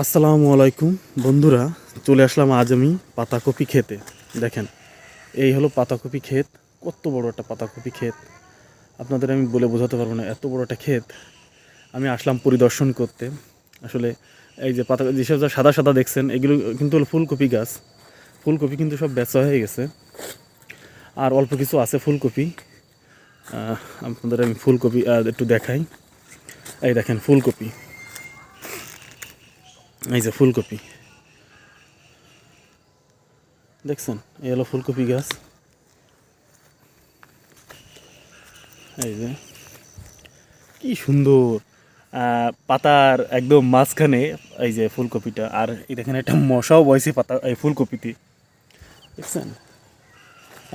আসসালামু আলাইকুম, বন্ধুরা। চলে আসলাম আজ আমি পাতাকপি খেতে। দেখেন, এই হলো পাতাকপি ক্ষেত। কত বড় একটা পাতাকপি ক্ষেত। আপনাদের আমি বলে বোঝাতে পারব না, এত বড় একটা ক্ষেত। আমি আসলাম পরিদর্শন করতে। আসলে এই যে পাতা যেসব যা সাদা সাদা দেখছেন, এগুলো কিন্তু হলো ফুলকপি গাছ। ফুলকপি কিন্তু সব বেচা হয়ে গেছে। আর অল্প কিছু আছে ফুলকপি। আপনাদের আমি ফুলকপি একটু দেখাই। এই দেখেন, ফুলকপি। এই যে ফুলকপি। দেখছেন, এই হলো ফুলকপি গাছ। এই যে, কি সুন্দর। পাতার একদম মাঝখানে এই যে ফুলকপিটা, আর এই দেখেন একটা মশাও বয়সে পাতা, এই ফুলকপিতে। দেখছেন?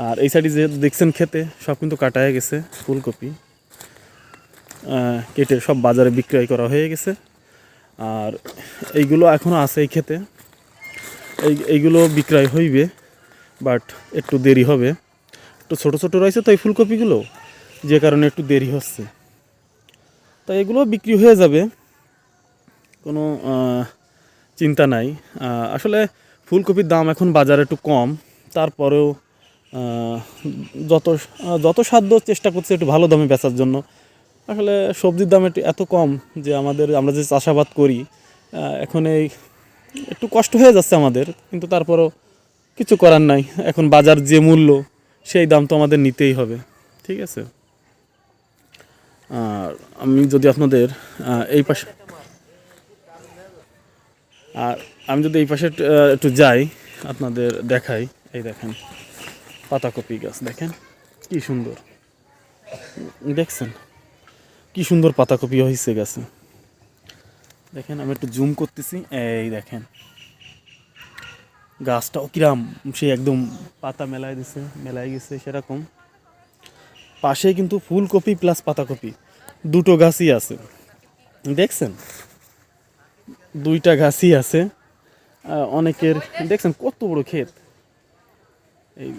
আর এই সাইডে যে দেখছেন খেতে, সব কিন্তু কাটা হয়ে গেছে ফুলকপি। কেটে সব বাজারে বিক্রয় করা হয়ে গেছে। আর এইগুলো এখনও আছে এই খেতে এই, এইগুলো বিক্রয় হইবে বাট একটু দেরি হবে। একটু ছোট ছোট রয়েছে তো এই ফুলকপিগুলো, যে কারণে একটু দেরি হচ্ছে। তো এগুলো বিক্রি হয়ে যাবে, কোনো চিন্তা নাই। আসলে ফুলকপির দাম এখন বাজারে একটু কম, তারপরেও যত যত সাধ্য চেষ্টা করছে একটু ভালো দামে বেচার জন্য। আসলে সবজির দাম একটু এত কম যে আমাদের আমরা যে চাষাবাদ করি এখন এই একটু কষ্ট হয়ে যাচ্ছে আমাদের কিন্তু তারপরও কিছু করার নাই। এখন বাজার যে মূল্য সেই দাম তো আমাদের নিতেই হবে ঠিক আছে? আর আমি যদি আপনাদের এই পাশে আর আমি যদি এই পাশে একটু, যাই আপনাদের দেখাই। এই দেখেন পাতাকপি গাছ দেখেন? কি সুন্দর। দেখছেন? কি সুন্দর পাতাকপি হয়েছে গেছে। দেখেন, আমি একটু জুম করতেছি। এই দেখেন, গাছটাও কিরাম, সে একদম পাতা মেলায় দিছে মেলায় গেছে সেরকম। পাশে কিন্তু ফুলকপি প্লাস পাতাকপি, দুটো গাছই আছে। দেখছেন? দুইটা গাছই আছে। অনেকের, দেখছেন কত বড় ক্ষেত? এই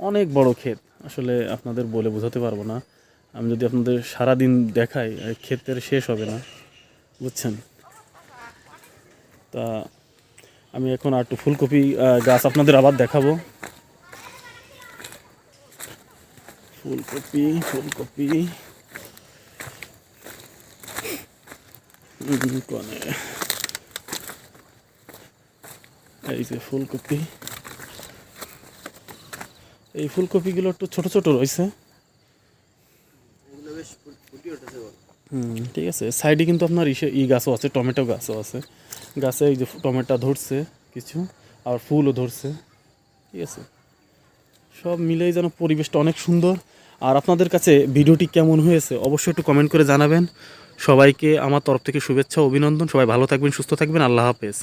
অনেক বড় ক্ষেত। আসলে আপনাদের বলে বোঝাতে পারব না। আমি যদি আপনাদের সারা দিন দেখাই ক্ষেতের শেষ হবে না, বুঝছেন? তা আমি এখন আর একটু ফুলকপি গাছ আপনাদের আবার দেখাবো। ফুলকপি ফুলকপি। এই যে ফুলকপি। এই ফুলকপিগুলো একটু ছোট ছোট রয়েছে। হুম ঠিক আছে সাইডে কিন্তু আপনার ইসে ই গাছও আছে, টমেটো গাছও আছে। গাছে এই যে টমেটো ধরছে কিছু আর ফুলও ধরছে, ঠিক আছে। সব মিলেই যেন পরিবেশটা অনেক সুন্দর। আর আপনাদের কাছে ভিডিওটি কেমন হয়েছে অবশ্যই একটু কমেন্ট করে জানাবেন। সবাইকে আমার তরফ থেকে শুভেচ্ছা, অভিনন্দন। সবাই ভালো থাকবেন, সুস্থ থাকবেন। আল্লাহ হাফেজ।